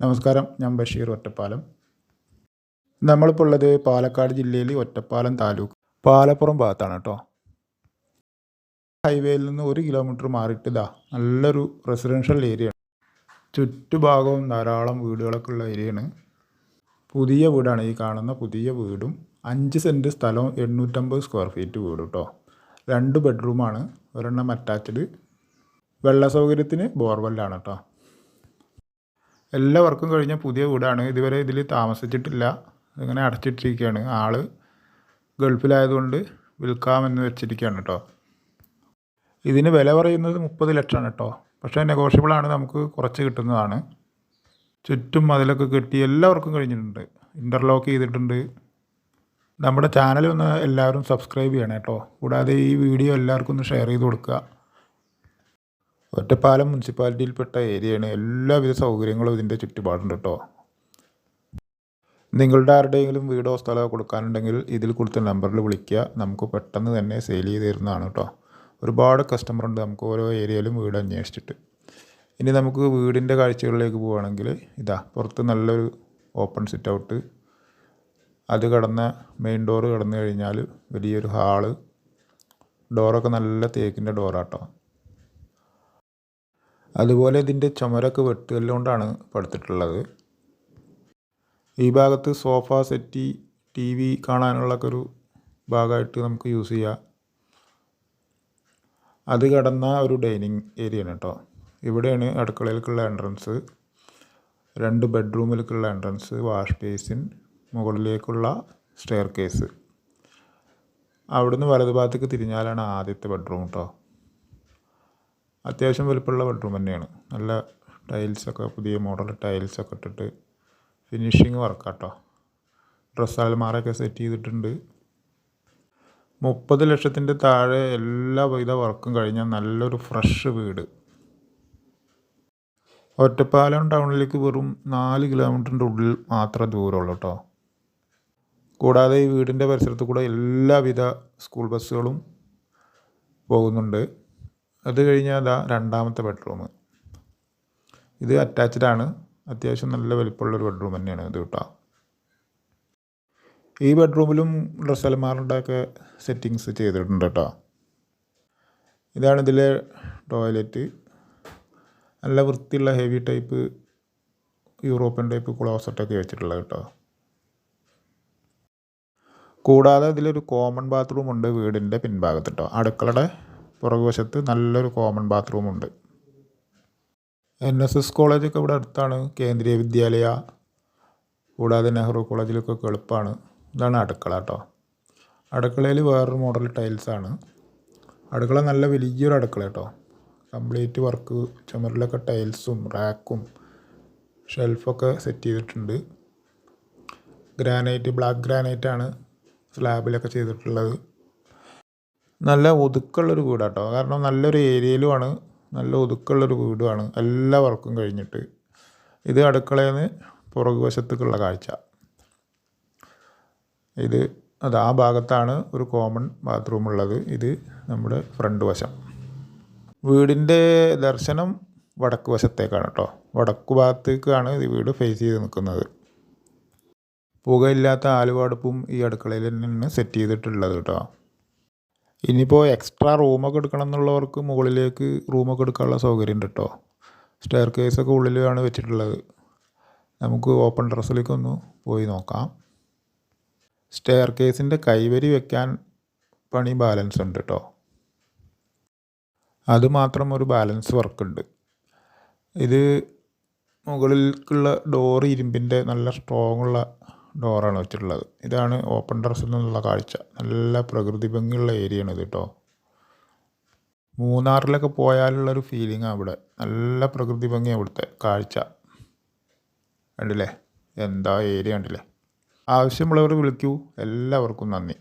നമസ്കാരം ഞാൻ ബഷീർ ഒറ്റപ്പാലം. നമ്മളിപ്പോൾ ഉള്ളത് പാലക്കാട് ജില്ലയിൽ ഒറ്റപ്പാലം താലൂക്ക്. പാലപ്പുറം ഭാഗത്താണ് കേട്ടോ. ഹൈവേയിൽ നിന്ന് ഒരു കിലോമീറ്റർ മാറിയിട്ട് ഇതാ നല്ലൊരു റെസിഡൻഷ്യൽ ഏരിയ ആണ് ചുറ്റുഭാഗവും ധാരാളം വീടുകളൊക്കെ ഉള്ള ഏരിയയാണ്. പുതിയ വീടാണ് ഈ കാണുന്ന പുതിയ വീടും. അഞ്ച് സെന്റ് സ്ഥലവും എണ്ണൂറ്റമ്പത് സ്ക്വയർ ഫീറ്റ് വീട് കേട്ടോ. രണ്ട് ബെഡ്റൂമാണ് ഒരെണ്ണം അറ്റാച്ച്ഡ്. വെള്ള സൗകര്യത്തിന് ബോർവെല്ലാണ് കേട്ടോ. എല്ലാ വർക്കും കഴിഞ്ഞ പുതിയ വീടാണ്. ഇതുവരെ ഇതിൽ താമസിച്ചിട്ടില്ല. ഇങ്ങനെ അടച്ചിട്ടിരിക്കുകയാണ്. ആൾ ഗൾഫിലായതുകൊണ്ട് വിൽക്കാമെന്ന് വെച്ചിരിക്കുകയാണ് കേട്ടോ ഇതിന് വില പറയുന്നത് മുപ്പത് ലക്ഷമാണ് കേട്ടോ പക്ഷേ നെഗോഷ്യബിളാണ് നമുക്ക് കുറച്ച് കിട്ടുന്നതാണ്. ചുറ്റും മതിലൊക്കെ കെട്ടി എല്ലാവർക്കും കഴിഞ്ഞിട്ടുണ്ട്. ഇന്റർലോക്ക് ചെയ്തിട്ടുണ്ട്. നമ്മുടെ ചാനൽ ഒന്ന് എല്ലാവരും സബ്സ്ക്രൈബ് ചെയ്യണം കേട്ടോ കൂടാതെ ഈ വീഡിയോ എല്ലാവർക്കും ഒന്ന് ഷെയർ ചെയ്ത് കൊടുക്കുക. ഒറ്റപ്പാലം മുനിസിപ്പാലിറ്റിയിൽപ്പെട്ട ഏരിയയാണ് എല്ലാവിധ സൗകര്യങ്ങളും ഇതിന്റെ ചുറ്റുപാടുണ്ട് കേട്ടോ. നിങ്ങളുടെ ആരുടെയെങ്കിലും വീടോ സ്ഥലമോ കൊടുക്കാനുണ്ടെങ്കിൽ ഇതിൽ കൊടുത്ത നമ്പറിൽ വിളിക്കുക. നമുക്ക് പെട്ടെന്ന് തന്നെ സെയിൽ ചെയ്ത് തരുന്നതാണ് കേട്ടോ. ഒരുപാട് കസ്റ്റമർ ഉണ്ട് നമുക്ക് ഓരോ ഏരിയയിലും വീട് അന്വേഷിച്ചിട്ട്. ഇനി നമുക്ക് വീടിന്റെ കാഴ്ചകളിലേക്ക് പോവുകയാണെങ്കിൽ ഇതാ പുറത്ത് നല്ലൊരു ഓപ്പൺ സിറ്റ് ഔട്ട് അത് കടന്ന മെയിൻ ഡോറ് കടന്നു കഴിഞ്ഞാൽ വലിയൊരു ഹാൾ ഡോറൊക്കെ നല്ല തേക്കിന്റെ ഡോറാട്ടോ അതുപോലെ ഇതിന്റെ ചുമരൊക്കെ വെട്ടുകല്ലുകൊണ്ടാണ് പടുത്തിട്ടുള്ളത്. ഈ ഭാഗത്ത് സോഫ സെറ്റി ടി വി കാണാനുള്ളൊക്കെ ഒരു ഭാഗമായിട്ട് നമുക്ക് യൂസ് ചെയ്യാം. അത് കടന്ന ഒരു ഡൈനിങ് ഏരിയ ആണ് കേട്ടോ. ഇവിടെയാണ് അടുക്കളയിലേക്കുള്ള എൻട്രൻസ്. രണ്ട് ബെഡ്റൂമിലേക്കുള്ള എൻട്രൻസ് വാഷ് ബേസിൻ മുകളിലേക്കുള്ള സ്റ്റെയർ കേസ് അവിടുന്ന് വലതുഭാഗത്തേക്ക് തിരിഞ്ഞാലാണ് ആദ്യത്തെ ബെഡ്റൂം കേട്ടോ. അത്യാവശ്യം വലുപ്പമുള്ള ബെഡ്റൂം തന്നെയാണ്. നല്ല ടൈൽസൊക്കെ പുതിയ മോഡൽ ടൈൽസൊക്കെ ഇട്ടിട്ട് ഫിനിഷിങ് വർക്കാട്ടോ ഡ്രസ്സ് അലമാറയൊക്കെ സെറ്റ് ചെയ്തിട്ടുണ്ട്. മുപ്പത് ലക്ഷത്തിന്റെ താഴെ എല്ലാ വിധ വർക്കും കഴിഞ്ഞ നല്ലൊരു ഫ്രഷ് വീട്. ഒറ്റപ്പാലം ടൗണിലേക്ക് വെറും നാല് കിലോമീറ്ററിന്റെ ഉള്ളിൽ മാത്രമേ ദൂരമുള്ളൂ കേട്ടോ കൂടാതെ ഈ വീടിന്റെ പരിസരത്ത് കൂടെ എല്ലാവിധ സ്കൂൾ ബസ്സുകളും പോകുന്നുണ്ട്. അത് കഴിഞ്ഞാൽ അതാ രണ്ടാമത്തെ ബെഡ്റൂം ഇത് അറ്റാച്ച്ഡ് ആണ്. അത്യാവശ്യം നല്ല വലിപ്പമുള്ളൊരു ബെഡ്റൂം തന്നെയാണ് ഇത് കേട്ടോ. ഈ ബെഡ്റൂമിലും ഡ്രസ് അലമാറിന്റെയൊക്കെ സെറ്റിങ്സ് ചെയ്തിട്ടുണ്ട് കേട്ടോ. ഇതാണ് ഇതിലെ ടോയ്ലറ്റ് നല്ല വൃത്തിയുള്ള ഹെവി ടൈപ്പ് യൂറോപ്യൻ ടൈപ്പ് ക്ലോസറ്റൊക്കെ വെച്ചിട്ടുള്ളത് കേട്ടോ. കൂടാതെ ഇതിലൊരു കോമൺ ബാത്റൂം ഉണ്ട് വീടിന്റെ പിൻഭാഗത്ത് കേട്ടോ. അടുക്കളയുടെ പുറകുവശത്ത് നല്ലൊരു കോമൺ ബാത്റൂമുണ്ട് എൻ എസ് എസ് കോളേജൊക്കെ ഇവിടെ അടുത്താണ്. കേന്ദ്രീയ വിദ്യാലയ കൂടാതെ നെഹ്റു കോളേജിലൊക്കെ എളുപ്പമാണ് ഇതാണ് അടുക്കള കേട്ടോ. അടുക്കളയിൽ വേറൊരു മോഡൽ ടൈൽസാണ് അടുക്കള നല്ല വലിയൊരു അടുക്കള കേട്ടോ. കംപ്ലീറ്റ് വർക്ക് ചുമരിലൊക്കെ ടൈൽസും റാക്കും ഷെൽഫൊക്കെ സെറ്റ് ചെയ്തിട്ടുണ്ട്. ഗ്രാനൈറ്റ് ബ്ലാക്ക് ഗ്രാനൈറ്റാണ് സ്ലാബിലൊക്കെ ചെയ്തിട്ടുള്ളത്. നല്ല ഒതുക്കുള്ളൊരു വീടാട്ടോ. കാരണം നല്ലൊരു ഏരിയയിലുമാണ് നല്ല ഒതുക്കുള്ളൊരു വീടുമാണ് എല്ലാ വർക്കും കഴിഞ്ഞിട്ട്. ഇത് അടുക്കളയിൽ നിന്ന് പുറകുവശത്തേക്കുള്ള കാഴ്ച. ഇത് അത് ആ ഭാഗത്താണ് ഒരു കോമൺ ബാത്റൂം ഉള്ളത്. ഇത് നമ്മുടെ ഫ്രണ്ട് വശം. വീടിന്റെ ദർശനം വടക്ക് വശത്തേക്കാണ് കേട്ടോ വടക്കു ഭാഗത്തേക്കാണ് ഈ വീട് ഫേസ് ചെയ്ത് നിൽക്കുന്നത്. പുകയില്ലാത്ത ആലുവാടുപ്പും ഈ അടുക്കളയിൽ നിന്ന് സെറ്റ് ചെയ്തിട്ടുള്ളത് കേട്ടോ ഇനിയിപ്പോൾ എക്സ്ട്രാ റൂമൊക്കെ എടുക്കണം എന്നുള്ളവർക്ക് മുകളിലേക്ക് റൂമൊക്കെ എടുക്കാനുള്ള സൗകര്യം ഉണ്ട് കേട്ടോ സ്റ്റെയർ കേസൊക്കെ ഉള്ളിലാണ് വെച്ചിട്ടുള്ളത്. നമുക്ക് ഓപ്പൺ ഡ്രസ്സിലേക്ക് ഒന്ന് പോയി നോക്കാം. സ്റ്റെയർ കേസിന്റെ കൈവരി വെക്കാൻ പണി ബാലൻസ് ഉണ്ട് കേട്ടോ അതുമാത്രം ഒരു ബാലൻസ് വർക്ക് ഉണ്ട്. ഇത് മുകളിലേക്കുള്ള ഡോർ ഇരുമ്പിന്റെ നല്ല സ്ട്രോങ് ഉള്ള ഡോറാണ് വെച്ചിട്ടുള്ളത്. ഇതാണ് ഓപ്പൺ ടെറസിൽ നിന്നുള്ള കാഴ്ച. നല്ല പ്രകൃതി ഭംഗിയുള്ള ഏരിയയാണ് ഇത് കേട്ടോ മൂന്നാറിലൊക്കെ പോയാലുള്ളൊരു ആണ് ഇവിടെ. നല്ല പ്രകൃതി ഭംഗി അവിടുത്തെ കാഴ്ച. കണ്ടില്ലേ? എന്താ ഏരിയ കണ്ടില്ലേ? ആവശ്യമുള്ളവർ വിളിക്കൂ. എല്ലാവർക്കും നന്ദി.